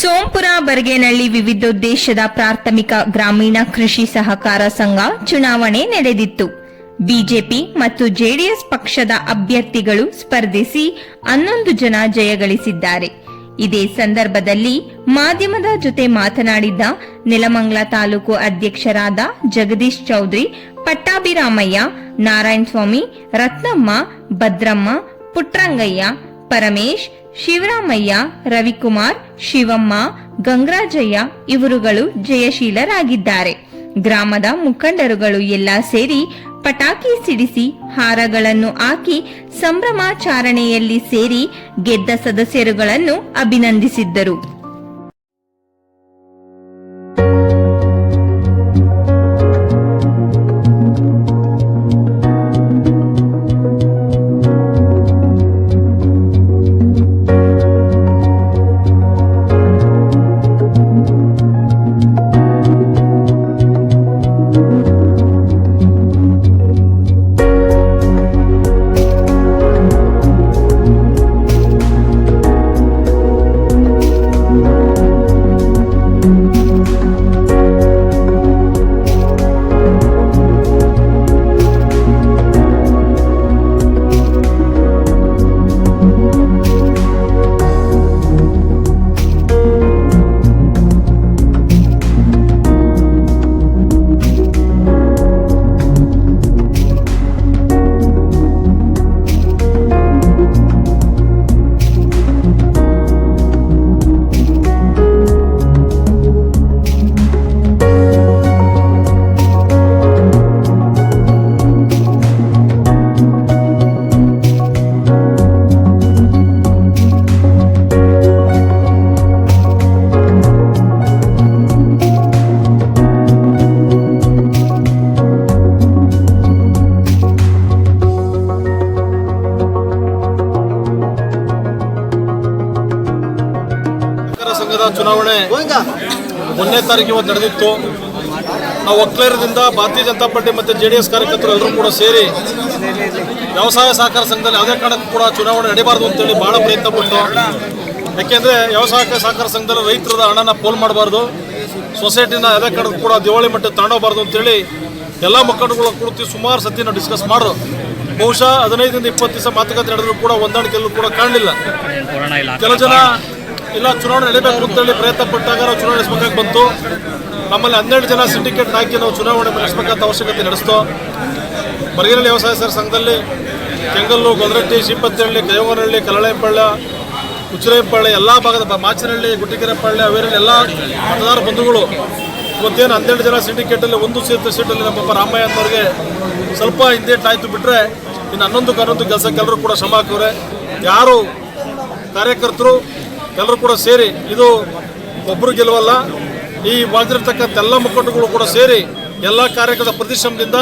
ಸೋಂಪುರ, ಬರ್ಗೇನಹಳ್ಳಿ ವಿವಿಧೋದ್ದೇಶದ ಪ್ರಾಥಮಿಕ ಗ್ರಾಮೀಣ ಕೃಷಿ ಸಹಕಾರ ಸಂಘ ಚುನಾವಣೆ ನಡೆದಿತ್ತು. ಬಿಜೆಪಿ ಮತ್ತು ಜೆಡಿಎಸ್ ಪಕ್ಷದ ಅಭ್ಯರ್ಥಿಗಳು ಸ್ಪರ್ಧಿಸಿ ಹನ್ನೊಂದು ಜನ ಜಯಗಳಿಸಿದ್ದಾರೆ ಇದೇ ಸಂದರ್ಭದಲ್ಲಿ ಮಾಧ್ಯಮದ ಜೊತೆ ಮಾತನಾಡಿದ್ದ ನೆಲಮಂಗ್ಲ ತಾಲೂಕು ಅಧ್ಯಕ್ಷರಾದ ಜಗದೀಶ್ ಚೌಧರಿ, ಪಟ್ಟಾಭಿರಾಮಯ್ಯ, ನಾರಾಯಣಸ್ವಾಮಿ, ರತ್ನಮ್ಮ, ಭದ್ರಮ್ಮ, ಪುಟ್ರಂಗಯ್ಯ, ಪರಮೇಶ್ ಶಿವರಾಮಯ್ಯ, ರವಿಕುಮಾರ್, ಶಿವಮ್ಮ, ಗಂಗರಾಜಯ್ಯ ಇವರುಗಳು ಜಯಶೀಲರಾಗಿದ್ದಾರೆ. ಗ್ರಾಮದ ಮುಖಂಡರುಗಳು ಎಲ್ಲ ಸೇರಿ ಪಟಾಕಿ ಸಿಡಿಸಿ ಹಾರಗಳನ್ನು ಹಾಕಿ ಸಂಭ್ರಮಾಚರಣೆಯಲ್ಲಿ ಸೇರಿ ಗೆದ್ದ ಸದಸ್ಯರುಗಳನ್ನು ಅಭಿನಂದಿಸಿದ್ದರು. ಚುನಾವಣೆ ಒಂದನೇ ತಾರೀಕು ಇವತ್ತು ನಡೆದಿತ್ತು. ನಾವು ಒಕ್ಕಲೇರದಿಂದ ಭಾರತೀಯ ಜನತಾ ಪಾರ್ಟಿ ಮತ್ತು ಜೆ ಡಿ ಎಸ್ ಕಾರ್ಯಕರ್ತರು ಎಲ್ಲರೂ ಕೂಡ ಸೇರಿ ವ್ಯವಸಾಯ ಸಹಕಾರ ಸಂಘದಲ್ಲಿ ಯಾವುದೇ ಕಾರಣಕ್ಕೂ ಕೂಡ ಚುನಾವಣೆ ನಡೀಬಾರ್ದು ಅಂತೇಳಿ ಭಾಳ ಪ್ರಯತ್ನ ಪಟ್ಟು ಯಾಕೆಂದರೆ ವ್ಯವಸಾಯ ಸಹಕಾರ ಸಂಘದಲ್ಲಿ ರೈತರದ ಹಣನ ಪೋಲ್ ಮಾಡಬಾರ್ದು ಸೊಸೈಟಿನ ಯಾವುದೇ ಕಾರಣಕ್ಕೂ ಕೂಡ ದಿವಾಳಿ ಮಟ್ಟ ತಗೊಂಡೋಗ್ಬಾರ್ದು ಅಂತೇಳಿ ಎಲ್ಲ ಮುಖಂಡಗಳು ಕುರಿತು ಸುಮಾರು ಸತಿ ನಾವು ಡಿಸ್ಕಸ್ ಮಾಡೋರು. ಬಹುಶಃ ಹದಿನೈದರಿಂದ ಇಪ್ಪತ್ತು ದಿವಸ ಮಾತುಕತೆ ನಡೆದರೂ ಕೂಡ ಹೊಂದಾಣಿಕೆಯಲ್ಲೂ ಕೂಡ ಕಾಣಲಿಲ್ಲ. ಕೆಲ ಜನ ಇಲ್ಲ, ಚುನಾವಣೆ ನಡೀಬೇಕು ಅಂತೇಳಿ ಪ್ರಯತ್ನ ಪಟ್ಟಾಗ ನಾವು ಚುನಾವಣೆ ನಡೆಸಬೇಕಾಗಿ ಬಂತು. ನಮ್ಮಲ್ಲಿ ಹನ್ನೆರಡು ಜನ ಸಿಂಡಿಕೇಟ್ ಹಾಕಿ ನಾವು ಚುನಾವಣೆ ನಡೆಸಬೇಕಂತ ಅವಶ್ಯಕತೆ ನಡೆಸ್ತೋ. ಬರಗಿರಳ್ಳಿ ವ್ಯವಸಾಯ ಸರ್ ಸಂಘದಲ್ಲಿ ಕೆಂಗಲ್ಲು, ಗೊದರಟ್ಟಿ ಶಿಪ್ಪತ್ತಿಹಳ್ಳಿ ಕೈವನಹಳ್ಳಿ ಕಲ್ಲಳೆಂಪಳ್ಳ ಉಚ್ಚರೇಂಪಳ್ಳಿ, ಎಲ್ಲ ಭಾಗದ ಮಾಚನಹಳ್ಳಿ ಗುಟ್ಟಿಕೆರೆಪಳ್ಳಿ ಅವೇರಲ್ಲಿ ಎಲ್ಲ ಮತದಾರ ಬಂಧುಗಳು ಇವತ್ತೇನು ಹನ್ನೆರಡು ಜನ ಸಿಂಡಿಕೇಟಲ್ಲಿ ಒಂದು ಸೀಟ್ ಸೀಟಲ್ಲಿ ನಮ್ಮಪ್ಪ ರಾಮಯ್ಯ ಅನ್ನೋರಿಗೆ ಸ್ವಲ್ಪ ಹಿಂದೇಟ್ ಆಯಿತು ಬಿಟ್ಟರೆ ಇನ್ನು ಹನ್ನೊಂದು ಹನ್ನೊಂದು ಕೆಲಸಕ್ಕೆಲ್ಲರೂ ಕೂಡ ಶ್ರಮ ಹಾಕವ್ರೆ. ಯಾರು ಕಾರ್ಯಕರ್ತರು ಎಲ್ಲರೂ ಕೂಡ ಸೇರಿ, ಇದು ಒಬ್ಬರು ಗೆಲುವಲ್ಲ ಈ ಬಂದಿರತಕ್ಕಂಥ ಎಲ್ಲ ಮುಖಂಡಗಳು ಕೂಡ ಸೇರಿ ಎಲ್ಲ ಕಾರ್ಯಕರ್ತರ ಪ್ರತಿಶ್ರಮದಿಂದ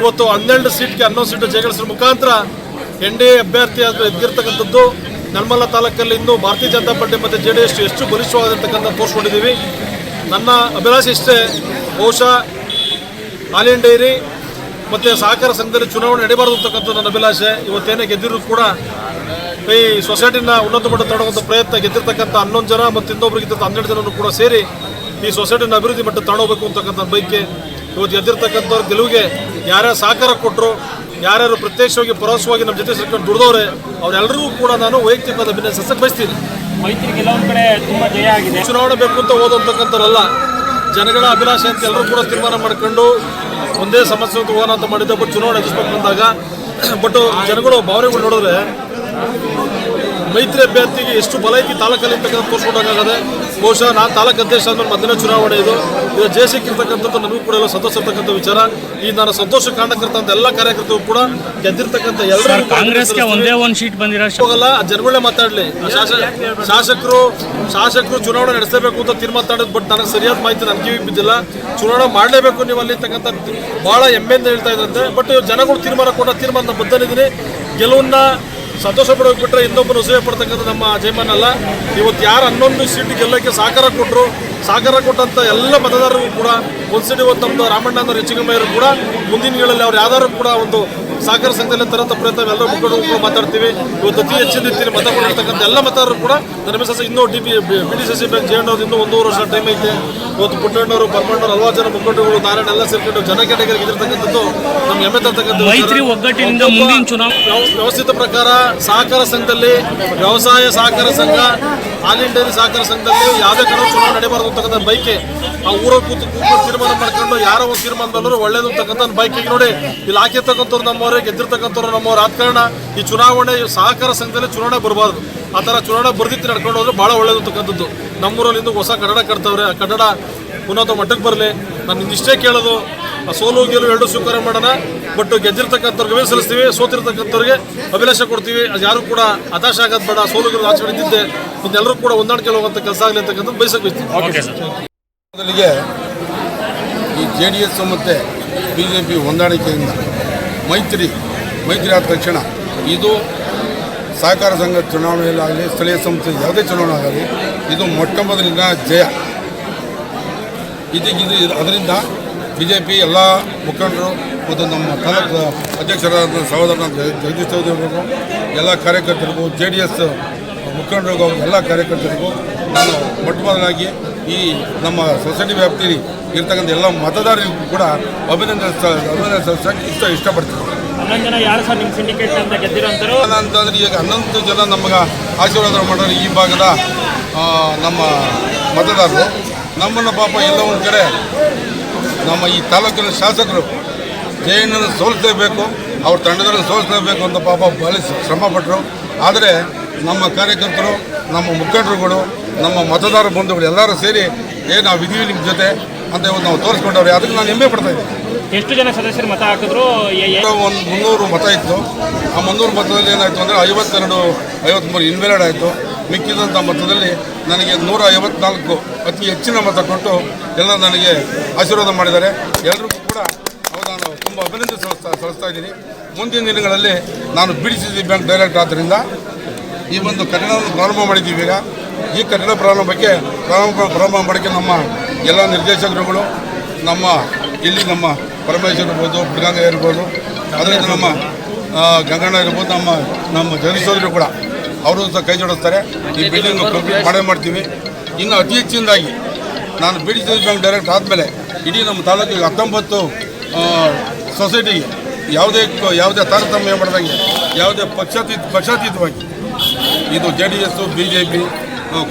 ಇವತ್ತು ಹನ್ನೆರಡು ಸೀಟ್ಗೆ ಹನ್ನೊಂದು ಸೀಟು ಜಯಗಳಿಸಿದ ಮುಖಾಂತರ ಎನ್ ಡಿ ಎ ಅಭ್ಯರ್ಥಿ ಎದ್ದಿರ್ತಕ್ಕಂಥದ್ದು ನರ್ಮಲ್ಲ ತಾಲೂಕಲ್ಲಿ ಇನ್ನೂ ಭಾರತೀಯ ಜನತಾ ಪಾರ್ಟಿ ಮತ್ತು ಜೆ ಡಿ ಎಸ್ ಎಷ್ಟು ಬಲಿಷ್ಠವಾಗಿರ್ತಕ್ಕಂಥ ತೋರಿಸ್ಕೊಂಡಿದ್ದೀವಿ. ನನ್ನ ಅಭಿಲಾಷೆ ಇಷ್ಟೇ, ಬಹುಶಃ ಹಾಲಿನ್ ಡೈರಿ ಮತ್ತು ಸಹಕಾರ ಸಂಘದಲ್ಲಿ ಚುನಾವಣೆ ನಡೀಬಾರ್ದು ಅಂತಕ್ಕಂಥ ನನ್ನ ಅಭಿಲಾಷೆ. ಇವತ್ತೇನೇ ಗೆದ್ದಿರೋದು ಕೂಡ ಈ ಸೊಸೈಟಿನ ಉನ್ನತ ಮಟ್ಟ ತಗೊಳ್ಳುವಂಥ ಪ್ರಯತ್ನ ಗೆದ್ದಿರ್ತಕ್ಕಂಥ ಹನ್ನೊಂದು ಜನ ಮತ್ತು ಇನ್ನೊಬ್ರು ಗೆದ್ದಿರ್ತ ಹನ್ನೆರಡು ಜನರು ಕೂಡ ಸೇರಿ ಈ ಸೊಸೈಟಿನ ಅಭಿವೃದ್ಧಿ ಮಟ್ಟ ತಗೊಳ್ಬೇಕು ಅಂತಕ್ಕಂಥ ಬೈಕೆ ಇವತ್ತು ಗೆದ್ದಿರ್ತಕ್ಕಂಥವ್ರ ಗೆಲುವಿಗೆ ಯಾರ್ಯಾರು ಸಹಕಾರ ಕೊಟ್ಟರು ಯಾರ್ಯಾರು ಪ್ರತ್ಯಕ್ಷವಾಗಿ ಪರೋಕ್ಷವಾಗಿ ನಮ್ಮ ಜೊತೆ ಸೇರ್ಕೊಂಡು ದುಡಿದವ್ರೆ ಅವರೆಲ್ಲರಿಗೂ ಕೂಡ ನಾನು ವೈಯಕ್ತಿಕವಾದ ಅಭಿನಯಿಸಕ್ಕೆ ಬಯಸ್ತೀನಿ. ಮೈತ್ರಿ ಕೆಲವೊಂದು ಕಡೆ ತುಂಬಾ ಜಯ ಆಗಿದೆ. ಚುನಾವಣೆ ಬೇಕು ಅಂತ ಓದುವಂತಕ್ಕಂಥವ್ರಲ್ಲ ಜನಗಳ ಅಭಿಲಾಷೆ ಅಂತ ಎಲ್ಲರೂ ಕೂಡ ತೀರ್ಮಾನ ಮಾಡ್ಕೊಂಡು ಒಂದೇ ಸಮಸ್ಯೆ ಅಂತ ಹೋಗೋಣ ಅಂತ ಮಾಡಿದ್ದೆ ಬಟ್ ಚುನಾವಣೆ ಎದುರಿಸ್ಬೇಕು ಅಂದಾಗ ಬಟ್ ಜನಗಳು ಭಾವನೆಗಳು ನೋಡಿದ್ರೆ ಮೈತ್ರಿ ಅಭ್ಯರ್ಥಿಗೆ ಎಷ್ಟು ಬಲ ಐತಿ ತಾಲೂಕಲ್ಲಿ ಇರ್ತಕ್ಕಂಥ ತೋರಿಸ್ಕೊಂಡಾಗದೆ ಬಹುಶಃ ನಾ ತಾಲೂಕು ಅಧ್ಯಕ್ಷ ಅಂದ್ರೆ ಮೊದಲನೇ ಚುನಾವಣೆ ಇದು. ಇದು ಜೆ ಸಿಕ್ಕಿರ್ತಕ್ಕಂಥದ್ದು ನಮಗೂ ಕೂಡ ಎಲ್ಲ ಸಂತೋಷ ಇರ್ತಕ್ಕಂಥ ವಿಚಾರ. ಈ ನಾನು ಸಂತೋಷ ಕಾರಣಕರ್ತಂಥ ಎಲ್ಲ ಕಾರ್ಯಕರ್ತರು ಕೂಡ ಗೆದ್ದಿರ್ತಕ್ಕಂಥ ಎಲ್ಲರೂ ಕಾಂಗ್ರೆಸ್ಗೆ ಒಂದೇ ಒಂದು ಶೀಟ್ ಬಂದಿರೋ ಹೋಗಲ್ಲ ಆ ಜನಗಳೇ ಮಾತಾಡಲಿ. ಶಾಸಕರು ಶಾಸಕರು ಚುನಾವಣೆ ನಡೆಸಬೇಕು ಅಂತ ತೀರ್ಮಾನ ಮಾಡಿದ್ ಬಟ್ ನನಗೆ ಸರಿಯಾದ ಮಾಹಿತಿ ನನ್ನ ಕಿವಿಗೆ ಬಿದ್ದಿಲ್ಲ. ಚುನಾವಣೆ ಮಾಡಲೇಬೇಕು ನೀವು ಅಲ್ಲಿ ಇರ್ತಕ್ಕಂಥ ಭಾಳ ಹೆಮ್ಮೆಯಿಂದ ಹೇಳ್ತಾ ಇದ್ದಂತೆ ಬಟ್ ಜನಗಳು ತೀರ್ಮಾನ ಕೊಟ್ಟ ತೀರ್ಮಾನ ಬದ್ಧನಿದ್ದೀನಿ ಗೆಲುವನ್ನ ಸಂತೋಷ ಪಡೋಕೆ ಬಿಟ್ಟರೆ ಇನ್ನೊಬ್ಬರು ಅಸೂಯೆ ಪಡ್ತಕ್ಕಂಥ ನಮ್ಮ ಜಯಮಾನ್ ಅಲ್ಲ ಇವತ್ತು ಯಾರು ಹನ್ನೊಂದು ಸೀಟ್ ಗೆಲ್ಲಕ್ಕೆ ಸಹಕಾರ ಕೊಟ್ಟರು ಸಹಕಾರ ಕೊಟ್ಟಂಥ ಎಲ್ಲ ಮತದಾರರು ಕೂಡ ಒಂದು ಸೈಡ್ ನಮ್ಮದು ರಾಮಣ್ಣ ಹೆಚ್ಚಿಗೆಮ್ಮಯ್ಯರು ಕೂಡ ಮುಂದಿನ ದಿನಗಳಲ್ಲಿ ಅವ್ರು ಯಾವ್ದಾದ್ರು ಕೂಡ ಒಂದು ಸಾಗರ ಸಂಘದಲ್ಲಿ ತರಂತ ಪ್ರಯತ್ನ ಎಲ್ಲರೂ ಮುಖಂಡರು ಕೂಡ ಮಾತಾಡ್ತೀವಿ. ಇವತ್ತು ಅತಿ ಹೆಚ್ಚಿನ ರೀತಿಯಲ್ಲಿ ಮತ ಕೊಟ್ಟಿರ್ತಕ್ಕಂಥ ಎಲ್ಲ ಮತದಾರರು ಕೂಡ ನರಮೇಶ್ ಇನ್ನೂ D B B D C C bank ಜೆಂಡ್ ಇನ್ನೂ ಒಂದೂವರೆ ವರ್ಷ ಟೈಮ್ ಐತೆ. ಇವತ್ತು ಪುಟ್ಟಣ್ಣವರು ಪರ್ಮಣ್ಣವರು ಹಲವಾರು ಜನ ಮುಖಂಡರುಗಳು ನಾರಾಯಣ ಎಲ್ಲ ಸೇರ್ಕೊಂಡು ಜನಕೆಟಗರಿಗೆ ಇದಿರ್ತಕ್ಕಂಥದ್ದು ನಮ್ಗೆ ಹೆಮ್ಮೆ ತರ್ತಕ್ಕಂಥ ವ್ಯವಸ್ಥಿತ ಪ್ರಕಾರ ಸಹಕಾರ ಸಂಘದಲ್ಲಿ ವ್ಯವಸಾಯ ಸಹಕಾರ ಸಂಘ ಆಲ್ ಇಂಡಿಯಾ ಸಹಕಾರ ಸಂಘದಲ್ಲಿ ಯಾವುದೇ ಕಡೆ ಚುನಾವಣೆ ನಡೆಯಬಾರದು ಅಂತಕ್ಕಂಥ ಬೈಕೆ ಆ ಊರ ಕೂತು ಕೂತು ತೀರ್ಮಾನ ಮಾಡ್ಕೊಂಡು ಯಾರೋ ಒಂದು ತೀರ್ಮಾನ ಬಂದ್ರು ಒಳ್ಳೇದು ಅಂತಕ್ಕಂಥ ಬೈಕಿಗೆ ನೋಡಿ, ಇಲ್ಲಿ ಹಾಕಿರ್ತಕ್ಕಂಥವ್ರು ನಮ್ಮವರೇ, ಗೆದ್ದಿರ್ತಕ್ಕಂಥವ್ರು ನಮ್ಮವ್ರು ಆದ ಕಾರಣ ಈ ಚುನಾವಣೆ ಸಹಕಾರ ಸಂಘದಲ್ಲಿ ಚುನಾವಣೆ ಬರಬಾರ್ದು. ಆ ಥರ ಚುನಾವಣೆ ಬರ್ದಿತ್ತು ನಡ್ಕೊಂಡು ಹೋದ್ರೆ ಭಾಳ ಒಳ್ಳೇದು ಅಂತಕ್ಕಂಥದ್ದು. ನಮ್ಮೂರಲ್ಲಿ ಹೊಸ ಕನ್ನಡ ಕಟ್ತವ್ರೆ. ಆ ಕನ್ನಡ ಉನ್ನತ ಮಟ್ಟಕ್ಕೆ ಬರಲಿ. ನಾನು ಇಷ್ಟೇ ಕೇಳೋದು ಸೋಲು ಗೆಲುವು ಎರಡು ಸ್ವೀಕಾರ ಮಾಡೋಣ. ಬಟ್ ಗೆದ್ದಿರ್ತಕ್ಕಂಥವ್ರಿಗೆ ಗಮನ ಸಲ್ಲಿಸ್ತೀವಿ ಸೋತಿರ್ತಕ್ಕಂಥವ್ರಿಗೆ ಅಭಿಲಾಷ ಕೊಡ್ತೀವಿ. ಅದು ಯಾರು ಕೂಡ ಹತಾಶ ಆಗೋದು ಬೇಡ ಸೋಲು ಗೆಲುವು ಆಚರಣೆ ಇದ್ದಿದ್ದೆ ಎಲ್ಲರೂ ಕೂಡ ಹೊಂದಾಣಿಕೆ ಹೋಗುವಂಥ ಕೆಲಸ ಆಗಲಿ ಅಂತಕ್ಕಂಥದ್ದು ಬಯಸಕ್ಕೆ ಬಯಸ್ತೀವಿ ಓಕೆ ಸರ್ ಮೊದಲಿಗೆ ಈ ಜೆ ಡಿ ಎಸ್ ಮತ್ತು ಬಿ ಜೆ ಪಿ ಹೊಂದಾಣಿಕೆಯಿಂದ ಮೈತ್ರಿ ಮೈತ್ರಿ ಆದ ತಕ್ಷಣ ಇದು ಸಹಕಾರ ಸಂಘ ಚುನಾವಣೆಯಲ್ಲಾಗಲಿ ಸ್ಥಳೀಯ ಸಂಸ್ಥೆ ಯಾವುದೇ ಚುನಾವಣೆ ಆಗಲಿ ಇದು ಮೊಟ್ಟ ಮೊದಲಿನ ಜಯ. ಇದಕ್ಕಿದು ಇದು ಇದು- ಅದರಿಂದ ಬಿ ಜೆ ಪಿ ಎಲ್ಲ ಮುಖಂಡರು ಮತ್ತು ನಮ್ಮ ತಾಲೂಕು ಅಧ್ಯಕ್ಷರಾದ ಸಹೋದರ ಜಗದೀಶ್ ಚೌಧರಿಗೂ ಎಲ್ಲ ಕಾರ್ಯಕರ್ತರಿಗೂ ಜೆ ಡಿ ಎಸ್ ಮುಖಂಡರಿಗೂ ಎಲ್ಲ ಕಾರ್ಯಕರ್ತರಿಗೂ ನಾನು ಮೊಟ್ಟ ಮೊದಲಾಗಿ ಈ ನಮ್ಮ ಸೊಸೈಟಿ ವ್ಯಾಪ್ತಿಯಲ್ಲಿ ಇರ್ತಕ್ಕಂಥ ಎಲ್ಲ ಮತದಾರರಿಗೂ ಕೂಡ ಅಭಿನಂದನೆ ಅಭಿನಂದನೆ ಸಲ್ಲಿಸಕ್ಕೆ ಇಷ್ಟ ಇಷ್ಟಪಡ್ತೀನಿ. ಅಂತಂದ್ರೆ ಈಗ ಹನ್ನೊಂದು ಜನ ನಮಗೆ ಆಶೀರ್ವಾದ ಮಾಡೋರು ಈ ಭಾಗದ ನಮ್ಮ ಮತದಾರರು. ನಮ್ಮನ್ನು ಪಾಪ ಎಲ್ಲ ಒಂದು ಕಡೆ ನಮ್ಮ ಈ ತಾಲೂಕಿನ ಶಾಸಕರು ಜೈನನ್ನು ಸೋಲಿಸಲೇಬೇಕು ಅವ್ರ ತಂಡದಲ್ಲಿ ಸೋಲಿಸಲೇಬೇಕು ಅಂತ ಪಾಪ ಬಹಳ ಶ್ರಮಪಟ್ಟರು ಆದರೆ ನಮ್ಮ ಕಾರ್ಯಕರ್ತರು ನಮ್ಮ ಮುಖಂಡರುಗಳು ನಮ್ಮ ಮತದಾರ ಬಂಧುಗಳು ಎಲ್ಲರೂ ಸೇರಿ ಏ ನಾವು ಇದೀವಿ ನಿಮ್ಮ ಜೊತೆ ಅಂತ ಇವತ್ತು ನಾವು ತೋರಿಸ್ಕೊಂಡವ್ರೆ. ಅದಕ್ಕೆ ನಾನು ಹೆಮ್ಮೆ ಪಡ್ತಾ ಇದ್ದೀನಿ. ಎಷ್ಟು ಜನ ಸದಸ್ಯರು ಮತ ಹಾಕಿದ್ರು? ಒಂದು ಮುನ್ನೂರು ಮತ ಇತ್ತು. ಆ ಮುನ್ನೂರು ಮತದಲ್ಲಿ ಏನಾಯಿತು ಅಂದರೆ ಐವತ್ತೆರಡು ಐವತ್ತ್ಮೂರು ಇನ್ವೆಲೆಡ್ ಆಯಿತು. ಮಿಕ್ಕಿದಂಥ ಮತದಲ್ಲಿ ನನಗೆ ನೂರ ಐವತ್ನಾಲ್ಕು ಅತಿ ಹೆಚ್ಚಿನ ಮತ ಕೊಟ್ಟು ಎಲ್ಲ ನನಗೆ ಆಶೀರ್ವಾದ ಮಾಡಿದ್ದಾರೆ. ಎಲ್ಲರಿಗೂ ಕೂಡ ನಾನು ತುಂಬ ಅಭಿನಂದನೆ ಸಲ್ಲಿಸ್ತಾ ಸಲ್ಲಿಸ್ತಾ ಇದ್ದೀನಿ. ಮುಂದಿನ ದಿನಗಳಲ್ಲಿ ನಾನು ಬಿ ಬ್ಯಾಂಕ್ ಡೈರೆಕ್ಟ್ ಆದ್ದರಿಂದ ಈ ಒಂದು ಕನ್ನಡವನ್ನು ಪ್ರಾರಂಭ ಮಾಡಿದ್ದೀವಿ ಈಗ. ಈ ಕಟ್ಟಡ ಪ್ರಾರಂಭಕ್ಕೆ ಪ್ರಾರಂಭ ಪ್ರಾರಂಭ ಮಾಡೋಕ್ಕೆ ನಮ್ಮ ಎಲ್ಲ ನಿರ್ದೇಶಕರುಗಳು, ನಮ್ಮ ಇಲ್ಲಿ ನಮ್ಮ ಪರಮೇಶ್ವರ್ ಇರ್ಬೋದು ಬಿಡ್ಗಂಗ ಇರ್ಬೋದು ಅದರಿಂದ ನಮ್ಮ ಗಂಗಣ್ಣ ಇರ್ಬೋದು, ನಮ್ಮ ನಮ್ಮ ಜಗದೀಶ್ ಕೂಡ. ಅವರು ಸಹ ಕೈ ಜೋಡಿಸ್ತಾರೆ. ಈ ಬಿಲ್ಡಿಂಗ್ ಕಂಪ್ಲೀಟ್ ಮಾಡೇ ಮಾಡ್ತೀವಿ. ಇನ್ನು ಅತಿ ಹೆಚ್ಚಿನದಾಗಿ ನಾನು B D C bank direct ಆದಮೇಲೆ ಇಡೀ ನಮ್ಮ ತಾಲೂಕಿಗೆ ಹತ್ತೊಂಬತ್ತು ಸೊಸೈಟಿ ಸೊಸೈಟಿಗೆ ಯಾವುದೇ ಯಾವುದೇ ತಾರತಮ್ಯ ಮಾಡಿದಂಗೆ ಯಾವುದೇ ಪಕ್ಷಾತೀತ ಪಕ್ಷಾತೀತವಾಗಿ ಇದು J D S B J P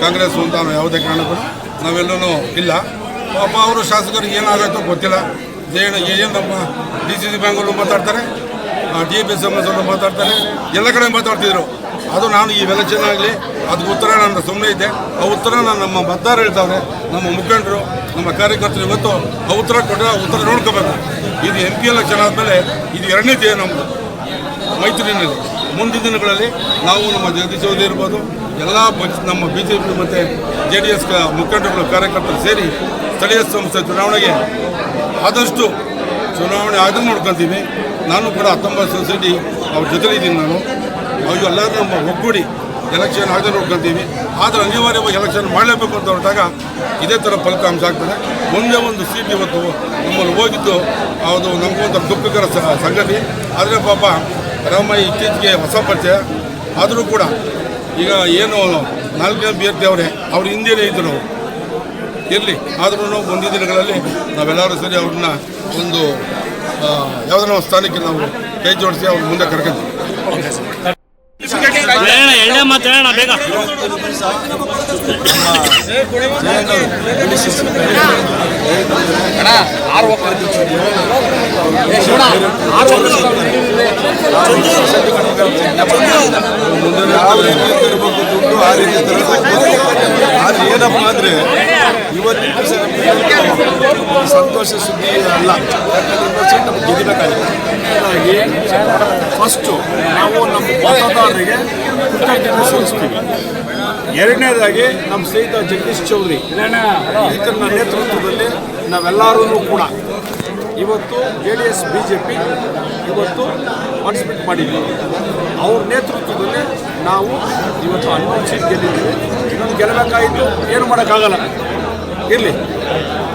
Congress ಅಂತ ಯಾವುದೇ ಕಾರಣಗಳು ನಾವೆಲ್ಲೂ ಇಲ್ಲ. ಪಾಪ ಅವರು ಶಾಸಕರಿಗೆ ಏನಾಗುತ್ತೋ ಗೊತ್ತಿಲ್ಲ. ಏನು ಏನು ನಮ್ಮ ಡಿ ಸಿ ಸಿ ಬ್ಯಾಂಕಲ್ಲೂ ಮಾತಾಡ್ತಾರೆ. ಡಿ ಎ ಪಿ ಸಮಸ್ಯೆಲ್ಲೂ ಮಾತಾಡ್ತಾರೆ. ಎಲ್ಲ ಕಡೆ ಮಾತಾಡ್ತಿದ್ರು. ಅದು ನಾನು ಈ ಎಲೆಕ್ಷನ್ ಆಗಲಿ ಅದಕ್ಕೆ ಉತ್ತರ ನನ್ನ ಸುಮ್ಮನೆ ಇದ್ದೆ ಆ ಉತ್ತರ ನಾನು ನಮ್ಮ ಮತದಾರರು ಹೇಳ್ತಾವ್ರೆ, ನಮ್ಮ ಮುಖಂಡರು, ನಮ್ಮ ಕಾರ್ಯಕರ್ತರು ಇವತ್ತು ಆ ಉತ್ತರ ಕೊಟ್ಟರೆ ಆ ಉತ್ತರ ನೋಡ್ಕೋಬೇಕು. ಇದು ಎಂ ಪಿ ಎಲೆಕ್ಷನ್ ಆದಮೇಲೆ ಇದು ಎರಡನೇ ದೇ ನಮ್ಮದು ಮೈತ್ರಿನಲ್ಲಿ ಮುಂದಿನ ದಿನಗಳಲ್ಲಿ ನಾವು ನಮ್ಮ ಜಗದೀಶ್ ಚೌಧರಿ ಇರ್ಬೋದು, ಎಲ್ಲ ನಮ್ಮ ಬಿ ಜೆ ಪಿ ಮತ್ತು ಜೆ ಡಿ ಎಸ್ ಮುಖಂಡರುಗಳು, ಕಾರ್ಯಕರ್ತರು ಸೇರಿ ಸ್ಥಳೀಯ ಸಂಸ್ಥೆ ಚುನಾವಣೆಗೆ ಆದಷ್ಟು ಚುನಾವಣೆ ಆದ್ರೂ ನೋಡ್ಕೊತೀವಿ ನಾನು ಕೂಡ ಹತ್ತೊಂಬತ್ತು ಸೊಸೈಟಿ ಅವ್ರ ಜೊತೆಲಿದ್ದೀನಿ ನಾನು. ಎಲ್ಲರೂ ನಮ್ಮ ಒಗ್ಗೂಡಿ ಎಲೆಕ್ಷನ್ ಆಗದೆ ನೋಡ್ಕೊತೀವಿ. ಆದರೆ ಅನಿವಾರ್ಯವಾಗಿ ಎಲೆಕ್ಷನ್ ಮಾಡಲೇಬೇಕು ಅಂತ ಹೊರಟಾಗ ಇದೇ ಥರ ಫಲಿತಾಂಶ ಆಗ್ತದೆ. ಮುಂದೆ ಒಂದು ಸೀಟ್ ಇವತ್ತು ನಮ್ಮಲ್ಲಿ ಹೋಗಿದ್ದು ಅದು ನಮಗೊಂದು ದುಃಖಕರ ಸಂಗತಿ. ಆದರೆ ಪಾಪ ರಾಮಯ್ಯ ಇತ್ತೀಚೆಗೆ ಹೊಸ ಪರಿಚಯ. ಆದರೂ ಕೂಡ ಈಗ ಏನು ನಾಲ್ಕನೇ ಅಭ್ಯರ್ಥಿ ಅವರೇ, ಅವ್ರ ಹಿಂದೆಯೇ ಇದ್ದರು ಇರಲಿ. ಆದ್ರೂ ಮುಂದಿನ ದಿನಗಳಲ್ಲಿ ನಾವೆಲ್ಲರೂ ಸರಿ ಅವ್ರನ್ನ ಒಂದು ಯಾವುದೋ ಸ್ಥಾನಕ್ಕೆ ನಾವು ಕೈ ಜೋಡಿಸಿ ಅವ್ರ ಮುಂದೆ ಕರ್ಕೊಂತೀವಿ. ಹೇಳೋಣ ಮಾತಾಡೋಣ ಬೇಗ? ಏನಪ್ಪ ಅಂದ್ರೆ ಸಂತೋಷ ಸುದ್ದಿ ಅಲ್ಲ ಯಾಕಂದ್ರೆ ಫಸ್ಟು ನಾವು ನಮ್ಮ ಮತದಾರರಿಗೆ ಕೃತಜ್ಞತೆ ಸಲ್ಲಿಸ್ತೀವಿ ಎರಡನೇದಾಗಿ ನಮ್ಮ ಸ್ನೇಹಿತ ಜಗದೀಶ್ ಚೌಧರಿ. ಈತನ ನೇತೃತ್ವದಲ್ಲಿ ನಾವೆಲ್ಲರೂ ಕೂಡ ಇವತ್ತು J D S B J P ಇವತ್ತು ಪಾರ್ಟಿಸಿಪೇಟ್ ಮಾಡಿದ್ವಿ. ಅವ್ರ ನೇತೃತ್ವದಲ್ಲಿ ನಾವು ಇವತ್ತು ಹನ್ನೊಂದು ಸೀಟ್ ಗೆದ್ದಿದ್ದೀವಿ ಇನ್ನೊಂದು ಗೆಲ್ಲಬೇಕಾಯಿತು, ಏನು ಮಾಡೋಕ್ಕಾಗಲ್ಲ. ಇರಲಿ.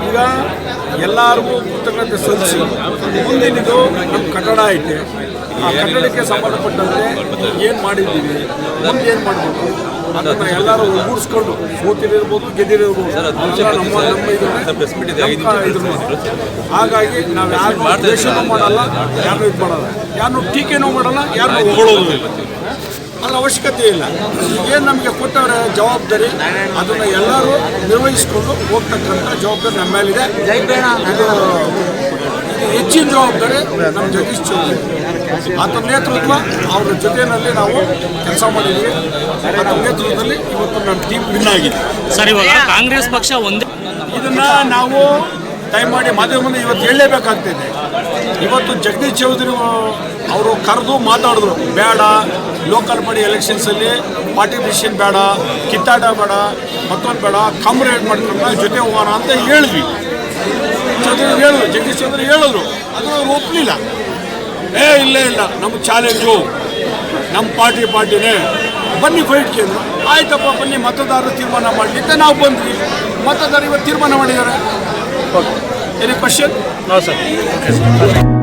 ಈಗ ಎಲ್ಲರಿಗೂ ಕೃತಜ್ಞತೆ ಸಲ್ಲಿಸಿ ಮುಂದಿನದು ನಮ್ಮ ಕಟ್ಟಡ ಐತೆ. ಆ ಕಟ್ಟಡಕ್ಕೆ ಸಂಬಂಧಪಟ್ಟಂತೆ ಏನು ಮಾಡಿದ್ದೀವಿ ಮುಂದೆ ಏನು ಮಾಡಬೇಕು? ಅದನ್ನು ಎಲ್ಲರೂ ಒಗ್ಗೂಡಿಸ್ಕೊಂಡು ಸೋತಿರಿರ್ಬೋದು ಗೆದ್ದಿರಿರ್ಬೋದು ಎಲ್ಲ ನಮ್ಮ ಇದನ್ನ ಹಾಗಾಗಿ ನಾವು ಯಾರು ದ್ವೇಷನೂ ಮಾಡಲ್ಲ ಯಾರು ಇದು ಮಾಡಲ್ಲ. ಯಾರನ್ನು ಟೀಕೆನೂ ಮಾಡಲ್ಲ ಯಾರನ್ನು ಹೊಗಳೋದು ಅದ್ರ ಅವಶ್ಯಕತೆ ಇಲ್ಲ. ಏನು ನಮಗೆ ಕೊಟ್ಟವರ ಜವಾಬ್ದಾರಿ ಅದನ್ನು ಎಲ್ಲರೂ ನಿರ್ವಹಿಸಿಕೊಂಡು ಹೋಗ್ತಕ್ಕಂಥ ಜವಾಬ್ದಾರಿ ನಮ್ಮ ಮೇಲಿದೆ. ಇದು ಹೆಚ್ಚಿನ ಜವಾಬ್ದಾರಿ ನಮ್ಮ ಜಗದೀಶ್ ಚೌಧರಿ. ಆತನ ನೇತೃತ್ವ ಅವ್ರ ಜೊತೆಯಲ್ಲಿ ನಾವು ಕೆಲಸ ಮಾಡಿದ್ದೀವಿ. ಆತನ ನೇತೃತ್ವದಲ್ಲಿ ಇವತ್ತು ನಮ್ಮ ಟೀಮ್ ವಿನ್ ಆಗಿದೆ. ಸರ್ ಇವಾಗ ಕಾಂಗ್ರೆಸ್ ಪಕ್ಷ ಒಂದೇ ಇದನ್ನ ನಾವು ಟೈಮ್ ಮಾಡಿ ಮಾಧ್ಯಮ ಮುಂದೆ ಇವತ್ತು ಹೇಳಲೇಬೇಕಾಗ್ತಿದೆ. ಇವತ್ತು ಜಗದೀಶ್ ಚೌಧರಿ ಅವರು ಕರೆದು ಮಾತಾಡಿದ್ರು ಬೇಡ ಲೋಕಲ್ ಬಾಡಿ ಎಲೆಕ್ಷನ್ಸಲ್ಲಿ ಪಾರ್ಟಿಸಿಪೇಷನ್ ಬೇಡ ಕಿತ್ತಾಟ ಬೇಡ ಮತ್ತೊಂದು ಬೇಡ ಕಾಮ್ರೇಡ್ ಮಾಡ್ಕೊಂಡು ಜೊತೆ ಹೋಗೋಣ ಅಂತ ಹೇಳಿದ್ವಿ. ಚೌಧರಿ ಹೇಳಿದ್ರು ಜಗದೀಶ್ ಚೌಧರಿ ಹೇಳಿದ್ರು. ಅದು ಅವ್ರು ಒಪ್ಪಲಿಲ್ಲ ಏ, ಇಲ್ಲೇ, ಇಲ್ಲ. ನಮ್ಮ ಚಾಲೆಂಜು ನಮ್ಮ ಪಾರ್ಟಿ ಪಾರ್ಟಿನೇ. ಬನ್ನಿ ಫೈಟ್ಗೆ ಆಯ್ತಪ್ಪ, ಬನ್ನಿ. ಮತದಾರರು ತೀರ್ಮಾನ ಮಾಡಲಿಕ್ಕೆ ನಾವು ಬಂದ್ವಿ. ಮತದಾರರು ಇವತ್ತು ತೀರ್ಮಾನ ಮಾಡಿದ್ದಾರೆ. ಎನಿ ಕ್ವಶನ್ ಹಾಂ ಸರ್